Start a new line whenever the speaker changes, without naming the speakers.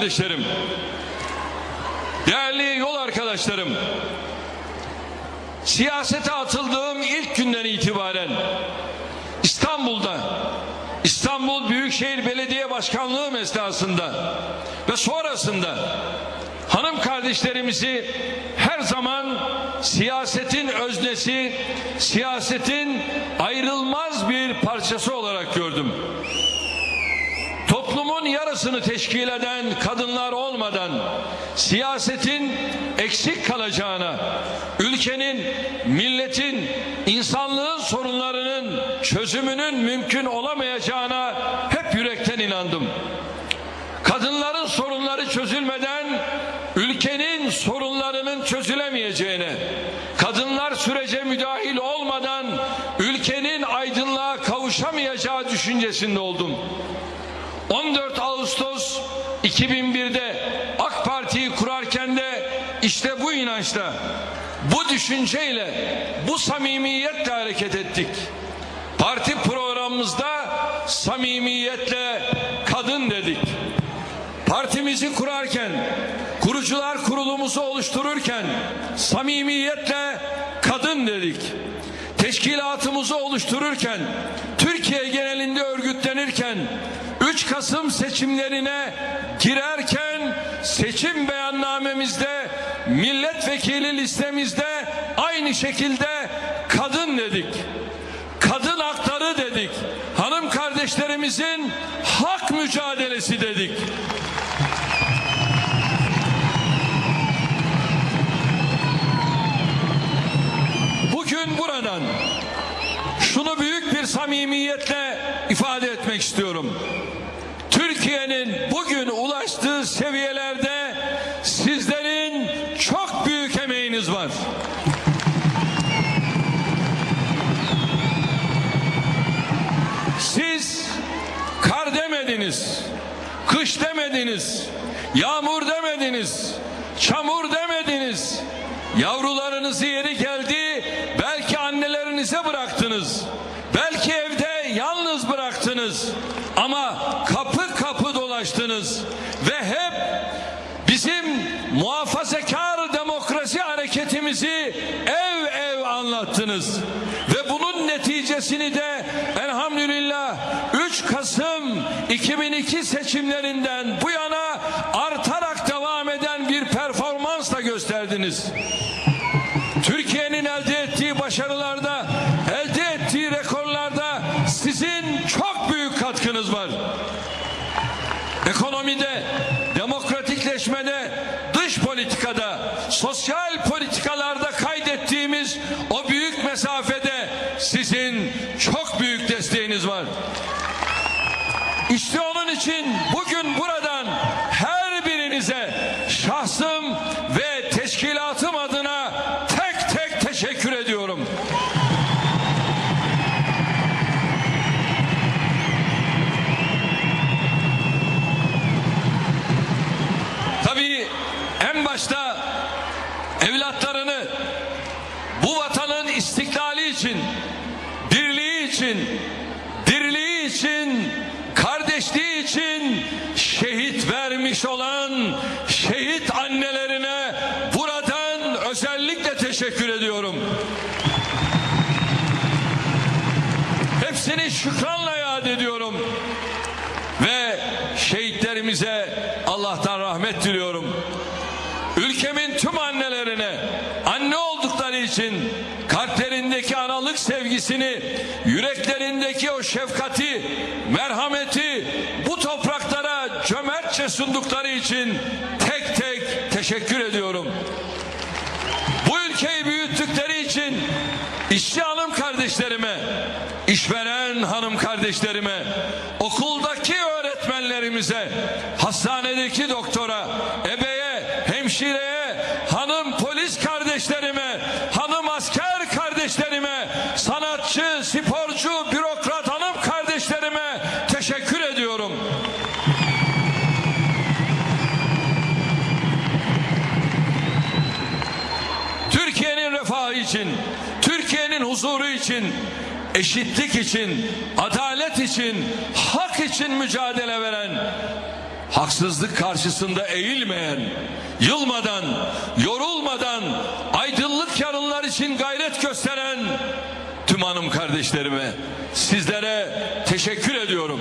kardeşlerim, değerli yol arkadaşlarım, siyasete atıldığım ilk günden itibaren İstanbul'da İstanbul Büyükşehir Belediye Başkanlığı esnasında ve sonrasında hanım kardeşlerimizi her zaman siyasetin öznesi, siyasetin ayrılmaz bir parçası olarak gördüm. Toplumun yarısını teşkil eden kadınlar olmadan siyasetin eksik kalacağına, ülkenin, milletin, insanlığın sorunlarının çözümünün mümkün olamayacağına hep yürekten inandım. Kadınların sorunları çözülmeden ülkenin sorunlarının çözülemeyeceğine, kadınlar sürece müdahil olmadan ülkenin aydınlığa kavuşamayacağı düşüncesinde oldum. 14 Ağustos 2001'de AK Parti'yi kurarken de işte bu inançla, bu düşünceyle, bu samimiyetle hareket ettik. Parti programımızda samimiyetle kadın dedik. Partimizi kurarken, kurucular kurulumuzu oluştururken samimiyetle kadın dedik. Teşkilatımızı oluştururken, Türkiye genelinde 3 Kasım seçimlerine girerken seçim beyannamemizde, milletvekili listemizde aynı şekilde kadın dedik. Kadın hakları dedik. Hanım kardeşlerimizin hak mücadelesi dedik. Bugün buradan şunu büyük bir samimiyetle ifade etmek istiyorum. Türkiye'nin bugün ulaştığı seviyelerde sizlerin çok büyük emeğiniz var. Siz kar demediniz, kış demediniz, yağmur demediniz, çamur demediniz. Yavrularınızı yeri geldi, belki annelerinize bıraktınız. Belki evde yalnız bıraktınız. Ama kapı dolaştınız ve hep bizim muhafazakar demokrasi hareketimizi ev ev anlattınız. Ve bunun neticesini de elhamdülillah 3 Kasım 2002 seçimlerinden bu yana artarak devam eden bir performansla gösterdiniz. Türkiye'nin elde ettiği başarılarda, elde ettiği rekorlarda sizin çok büyük katkınız var. Ekonomide, demokratikleşmede, dış politikada, sosyal politikalarda kaydettiğimiz o büyük mesafede sizin çok büyük desteğiniz var. İşte onun için bugün buradan her birinize şahsım ve teşkilatım istiklali için, birliği için, diriliği için, kardeşliği için şehit vermiş olan şehit annelerine buradan özellikle teşekkür ediyorum. Hepsini şükranla yad ediyorum. Ve şehitlerimize Allah'tan rahmet diliyorum. Ülkemin tüm annelerine anne oldukları için sevgisini, yüreklerindeki o şefkati, merhameti bu topraklara cömertçe sundukları için tek tek teşekkür ediyorum. Bu ülkeyi büyüttükleri için işçi hanım kardeşlerime, işveren hanım kardeşlerime, okuldaki öğretmenlerimize, hastanedeki doktora, ebeye, hemşireye, hanım polis kardeşlerime, için, Türkiye'nin huzuru için, eşitlik için, adalet için, hak için mücadele veren haksızlık karşısında eğilmeyen, yılmadan, yorulmadan, aydınlık yarınlar için gayret gösteren tüm hanım kardeşlerime, sizlere teşekkür ediyorum.